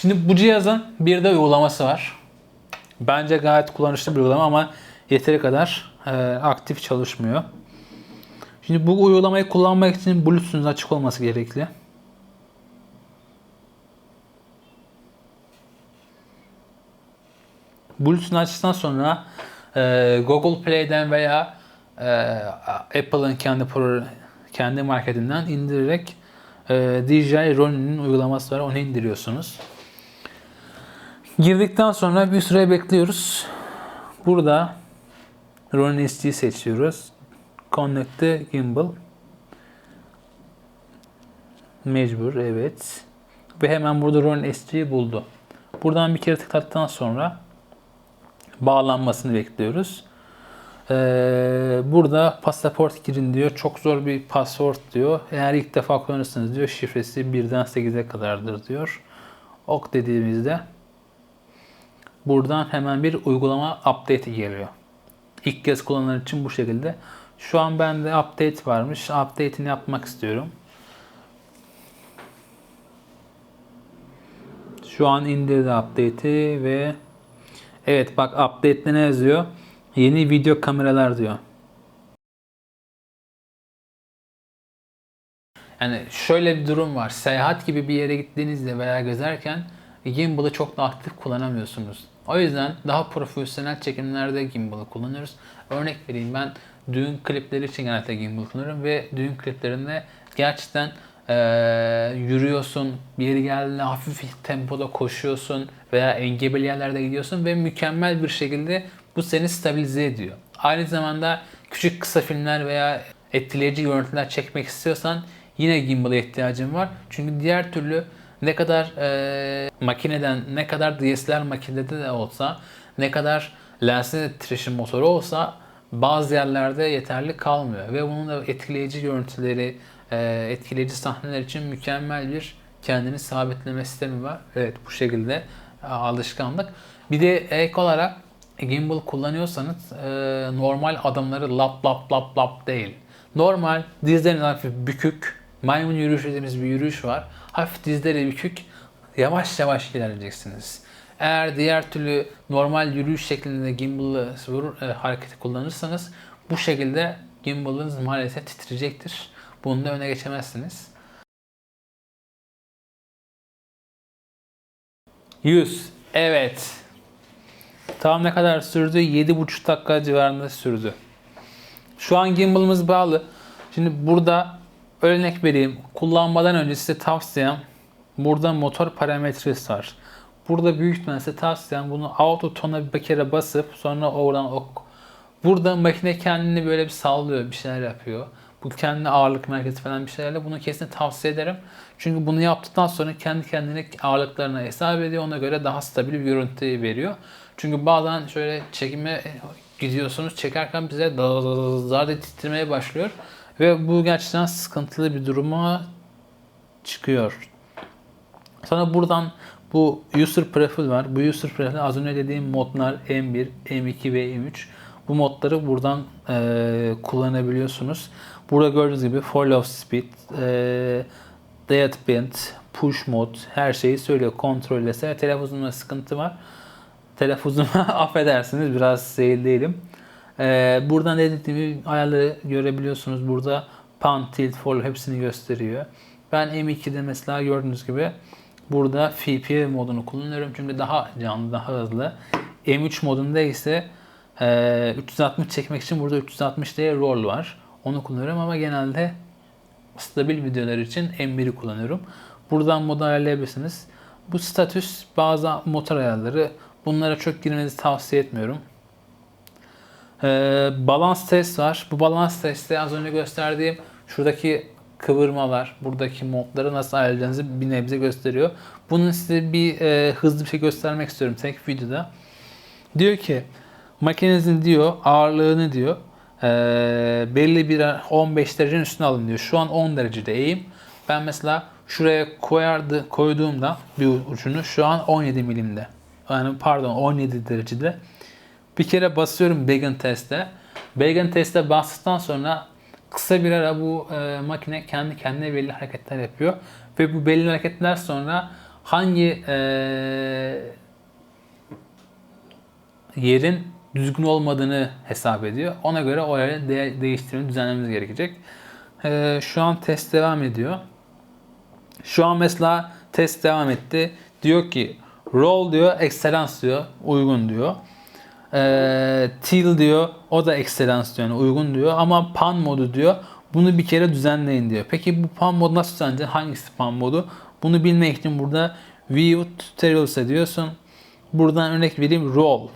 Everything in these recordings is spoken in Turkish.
Şimdi bu cihazın bir de uygulaması var. Bence gayet kullanışlı bir uygulama ama yeteri kadar e, aktif çalışmıyor. Şimdi bu uygulamayı kullanmak için Bluetooth'un açık olması gerekli. Bluetooth'unu açtıktan sonra e, Google Play'den veya e, Apple'ın kendi kendi marketinden indirerek e, DJI Ronin'in uygulaması var. Onu indiriyorsunuz. Girdikten sonra bir süre bekliyoruz. Burada Ronin SG'yi seçiyoruz. Connect Gimbal. Mecbur evet. Ve hemen burada Ronin SG'yi buldu. Buradan bir kere tıkladıktan sonra bağlanmasını bekliyoruz. Ee, burada pasaport girin diyor. Çok zor bir pasaport diyor. Eğer ilk defa kullanırsanız diyor şifresi 1'den 8'e kadardır diyor. Ok dediğimizde buradan hemen bir uygulama update geliyor. İlk kez kullananlar için bu şekilde. Şu an bende update varmış. Update'ini yapmak istiyorum. Şu an indirdi update'i ve evet bak update'de ne yazıyor? Yeni video kameralar diyor. Yani şöyle bir durum var. Seyahat gibi bir yere gittiğinizde veya gezerken gimbal'ı çok da aktif kullanamıyorsunuz. O yüzden daha profesyonel çekimlerde gimbal'ı kullanıyoruz. Örnek vereyim ben düğün klipleri için genellikle gimbal kullanıyorum ve düğün kliplerinde gerçekten eee, yürüyorsun, bir yere geldiğinde hafif tempoda koşuyorsun veya engebeli yerlerde gidiyorsun ve mükemmel bir şekilde bu seni stabilize ediyor. Aynı zamanda küçük kısa filmler veya etkileyici görüntüler çekmek istiyorsan yine gimbal'a ihtiyacın var. Çünkü diğer türlü ne kadar eee, makineden, ne kadar DSLR makinede de olsa, ne kadar lensli titreşim motoru olsa bazı yerlerde yeterli kalmıyor. Ve bunun da etkileyici görüntüleri, eee, etkileyici sahneler için mükemmel bir kendini sabitleme sistemi var. Evet bu şekilde e, alışkanlık. Bir de ek olarak gimbal kullanıyorsanız e, normal adımları lap lap lap lap değil. Normal dizleriniz hafif bükük, maymun yürüyüşü dediğimiz bir yürüyüş var. Hafif dizleri bükük, yavaş yavaş ilerleyeceksiniz. Eğer diğer türlü normal yürüyüş şeklinde gimbal'ı vurur, e, hareketi kullanırsanız bu şekilde gimbal'ınız maalesef titreyecektir. Bunu da öne geçemezsiniz. 100. Evet. Tam ne kadar sürdü? 7,5 dakika civarında sürdü. Şu an gimbal'ımız bağlı. Şimdi burada örnek vereyim. Kullanmadan önce size tavsiyem burada motor parametresi var. Burada büyük size tavsiyem bunu auto tona bir kere basıp sonra oradan ok. Burada makine kendini böyle bir sallıyor, bir şeyler yapıyor. Bu kendi ağırlık merkezi falan bir şeylerle bunu kesin tavsiye ederim. Çünkü bunu yaptıktan sonra kendi kendine ağırlıklarına hesap ediyor. Ona göre daha stabil bir görüntü veriyor. Çünkü bazen şöyle çekime gidiyorsunuz. Çekerken bize zaten titremeye başlıyor. Ve bu gerçekten sıkıntılı bir duruma çıkıyor. Sonra buradan bu user profile var. Bu user profile az önce dediğim modlar M1, M2 ve M3. Bu modları buradan e, kullanabiliyorsunuz. Burada gördüğünüz gibi follow speed, e, deadband, push mod her şeyi söylüyor. Kontrol etse telefonumda sıkıntı var. Telaffuzumu affedersiniz biraz seyir değilim. E, buradan dediğim gibi ayarları görebiliyorsunuz. Burada pan, tilt, follow hepsini gösteriyor. Ben M2'de mesela gördüğünüz gibi burada FP modunu kullanıyorum çünkü daha canlı, daha hızlı. M3 modunda ise e, 360 çekmek için burada 360 diye roll var. Onu kullanıyorum ama genelde stabil videolar için M1'i kullanıyorum. Buradan modu ayarlayabilirsiniz. Bu statüs bazı motor ayarları. Bunlara çok girmenizi tavsiye etmiyorum. Ee, balans test var. Bu balans testte az önce gösterdiğim şuradaki kıvırmalar, buradaki modları nasıl ayarlayacağınızı bir nebze gösteriyor. Bunun size bir e, hızlı bir şey göstermek istiyorum tek videoda. Diyor ki makinenizin diyor ağırlığını diyor e, belli bir 15 derecenin üstüne alın diyor. Şu an 10 derecedeyim. Ben mesela şuraya koyardı, koyduğumda bir ucunu şu an 17 milimde. Yani pardon 17 derecede. Bir kere basıyorum Beacon teste. Beacon teste bastıktan sonra kısa bir ara bu e, makine kendi kendine belli hareketler yapıyor. Ve bu belli hareketler sonra hangi eee, yerin düzgün olmadığını hesap ediyor. Ona göre o yeri de- değiştirmemiz, düzenlememiz gerekecek. Eee, şu an test devam ediyor. Şu an mesela test devam etti. Diyor ki roll diyor, excellence diyor, uygun diyor. Ee, till diyor, o da excellence diyor, yani uygun diyor. Ama pan modu diyor, bunu bir kere düzenleyin diyor. Peki bu pan modu nasıl düzenlenecek? Hangisi pan modu? Bunu bilmek için burada view tutorials'a diyorsun. Buradan örnek vereyim roll.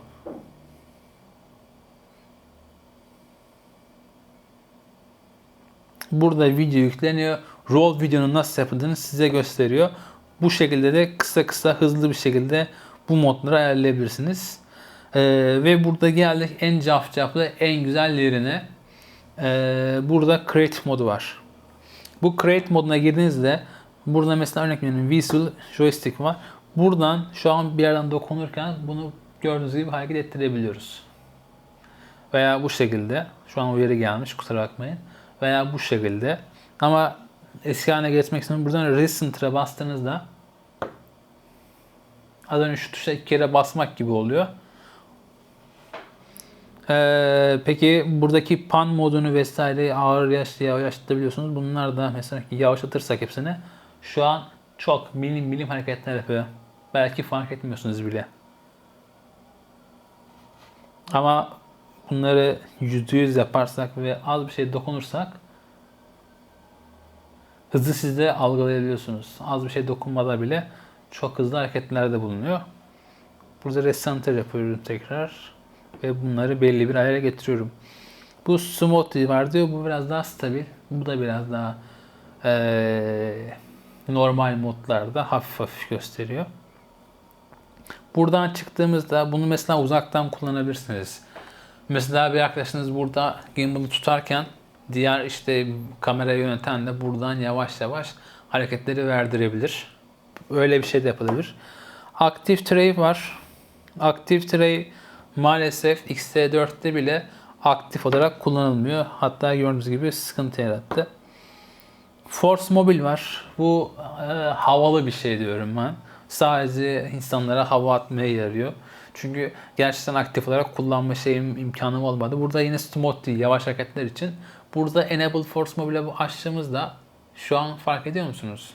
Burada video yükleniyor. Roll videonun nasıl yapıldığını size gösteriyor. Bu şekilde de kısa kısa hızlı bir şekilde bu modları ayarlayabilirsiniz. Ee, ve burada geldik en cafcaflı en güzel yerine. Ee, burada create modu var. Bu create moduna girdiğinizde burada mesela örnek veriyorum visual joystick var. Buradan şu an bir yerden dokunurken bunu gördüğünüz gibi hareket ettirebiliyoruz. Veya bu şekilde. Şu an uyarı gelmiş kusura bakmayın. Veya bu şekilde. Ama eski haline geçmek için buradan Recenter'a bastığınızda az önce şu tuşa iki kere basmak gibi oluyor. Ee, peki buradaki pan modunu vesaire ağır yaşlı yavaşlatabiliyorsunuz. Bunlar da mesela yavaşlatırsak hepsini şu an çok milim milim hareketler yapıyor. Belki fark etmiyorsunuz bile. Ama bunları %100 yaparsak ve az bir şey dokunursak hızı siz de algılayabiliyorsunuz. Az bir şey dokunmada bile çok hızlı hareketlerde bulunuyor. Burada recenter yapıyorum tekrar ve bunları belli bir ayara getiriyorum. Bu smoothie var diyor. Bu biraz daha stabil. Bu da biraz daha eee, normal modlarda hafif hafif gösteriyor. Buradan çıktığımızda bunu mesela uzaktan kullanabilirsiniz. Mesela bir arkadaşınız burada gimbal'ı tutarken diğer işte kamerayı yöneten de buradan yavaş yavaş hareketleri verdirebilir. Öyle bir şey de yapılabilir. Active Tray var. Active Tray maalesef XT4'te bile aktif olarak kullanılmıyor. Hatta gördüğünüz gibi sıkıntı yarattı. Force Mobile var. Bu e, havalı bir şey diyorum ben. Sadece insanlara hava atmaya yarıyor. Çünkü gerçekten aktif olarak kullanma şeyim imkanım olmadı. Burada yine smooth değil, yavaş hareketler için. Burada Enable Force Mobile'e açtığımızda şu an fark ediyor musunuz?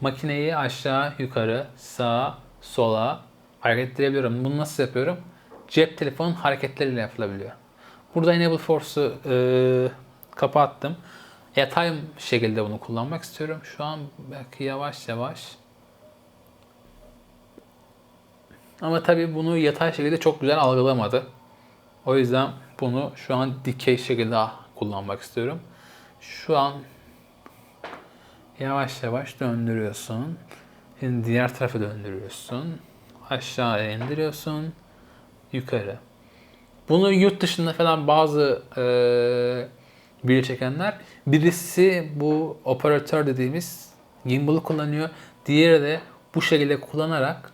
Makineyi aşağı, yukarı, sağa, sola hareket ettirebiliyorum. Bunu nasıl yapıyorum? Cep telefonun hareketleriyle yapılabiliyor. Burada Enable Force'u e, kapattım. Yatay şekilde bunu kullanmak istiyorum. Şu an belki yavaş yavaş. Ama tabii bunu yatay şekilde çok güzel algılamadı. O yüzden bunu şu an dikey şekilde kullanmak istiyorum. Şu an yavaş yavaş döndürüyorsun. Şimdi diğer tarafa döndürüyorsun. Aşağıya indiriyorsun. Yukarı. Bunu yurt dışında falan bazı eee video çekenler birisi bu operatör dediğimiz gimbal'ı kullanıyor. Diğeri de bu şekilde kullanarak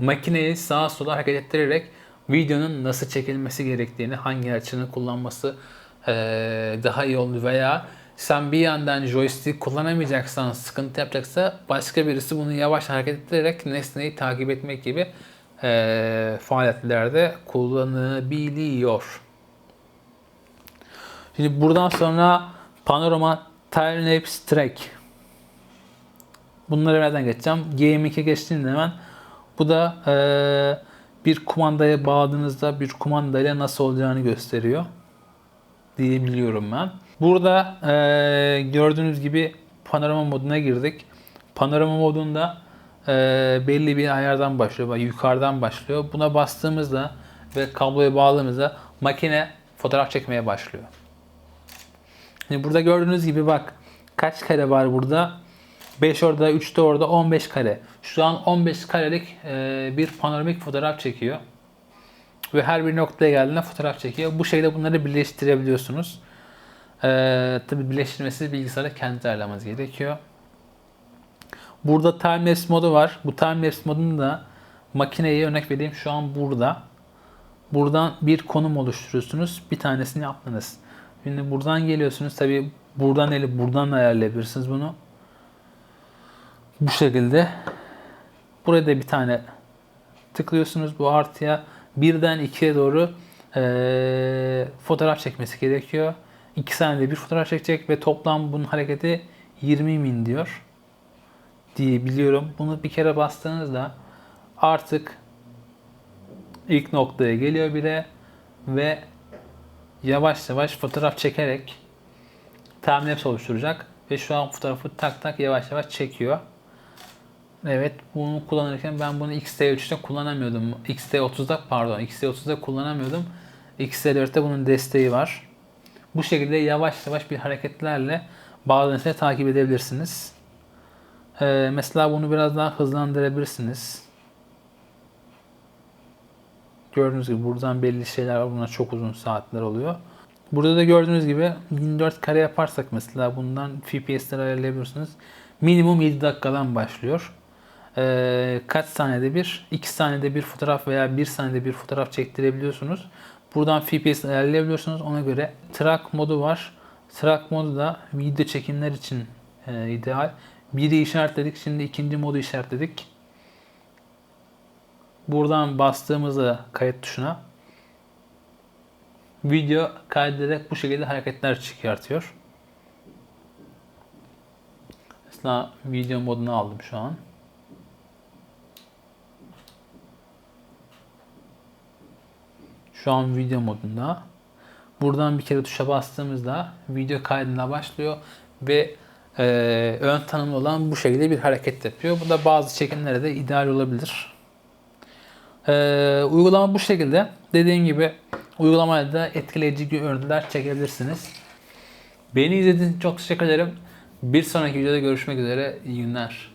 makineyi sağa sola hareket ettirerek videonun nasıl çekilmesi gerektiğini, hangi açının kullanması eee, daha iyi olur veya sen bir yandan joystick kullanamayacaksan, sıkıntı yapacaksa başka birisi bunu yavaş hareket ettirerek nesneyi takip etmek gibi eee faaliyetlerde kullanılabiliyor. Şimdi buradan sonra panorama time lapse track. Bunları nereden geçeceğim? GM2 geçtiğinde hemen bu da eee, bir kumandaya bağladığınızda bir kumandayla nasıl olacağını gösteriyor diyebiliyorum ben. Burada eee, gördüğünüz gibi panorama moduna girdik. Panorama modunda eee, belli bir ayardan başlıyor, yukarıdan başlıyor. Buna bastığımızda ve kabloya bağladığımızda makine fotoğraf çekmeye başlıyor. Şimdi burada gördüğünüz gibi bak kaç kare var burada? 5 orada, 3 de orada, 15 kare. Şu an 15 karelik e, bir panoramik fotoğraf çekiyor. Ve her bir noktaya geldiğinde fotoğraf çekiyor. Bu şekilde bunları birleştirebiliyorsunuz. E, tabii birleştirmesi bilgisayarda kendi ayarlamanız gerekiyor. Burada time lapse modu var. Bu time lapse modunu da makineye örnek vereyim şu an burada. Buradan bir konum oluşturuyorsunuz. Bir tanesini yaptınız. Şimdi buradan geliyorsunuz. Tabi buradan eli buradan da ayarlayabilirsiniz bunu. Bu şekilde Buraya da bir tane tıklıyorsunuz bu artıya. Birden ikiye doğru eee, fotoğraf çekmesi gerekiyor. 2 saniyede bir fotoğraf çekecek ve toplam bunun hareketi 20 min diyor diye biliyorum. Bunu bir kere bastığınızda artık ilk noktaya geliyor bire ve yavaş yavaş fotoğraf çekerek timelapse oluşturacak ve şu an fotoğrafı tak tak yavaş yavaş çekiyor. Evet bunu kullanırken ben bunu XT3'te kullanamıyordum. XT30'da pardon XT30'da kullanamıyordum. XT4'te bunun desteği var. Bu şekilde yavaş yavaş bir hareketlerle bazı takip edebilirsiniz. Ee, mesela bunu biraz daha hızlandırabilirsiniz. Gördüğünüz gibi buradan belli şeyler var. Bunlar çok uzun saatler oluyor. Burada da gördüğünüz gibi 1004 kare yaparsak mesela bundan FPS'leri ayarlayabiliyorsunuz. Minimum 7 dakikadan başlıyor. Ee, kaç saniyede bir? 2 saniyede bir fotoğraf veya 1 saniyede bir fotoğraf çektirebiliyorsunuz. Buradan FPS ayarlayabiliyorsunuz. Ona göre track modu var. Track modu da video çekimler için e, ideal. Biri işaretledik. Şimdi ikinci modu işaretledik. Buradan bastığımızda kayıt tuşuna video kaydederek bu şekilde hareketler çıkartıyor. Mesela video modunu aldım şu an. Şu an video modunda. Buradan bir kere tuşa bastığımızda video kaydına başlıyor ve e, ön tanımlı olan bu şekilde bir hareket yapıyor. Bu da bazı çekimlere de ideal olabilir. E, uygulama bu şekilde. Dediğim gibi uygulamada da etkileyici görüntüler çekebilirsiniz. Beni izlediğiniz için çok teşekkür ederim. Bir sonraki videoda görüşmek üzere. İyi günler.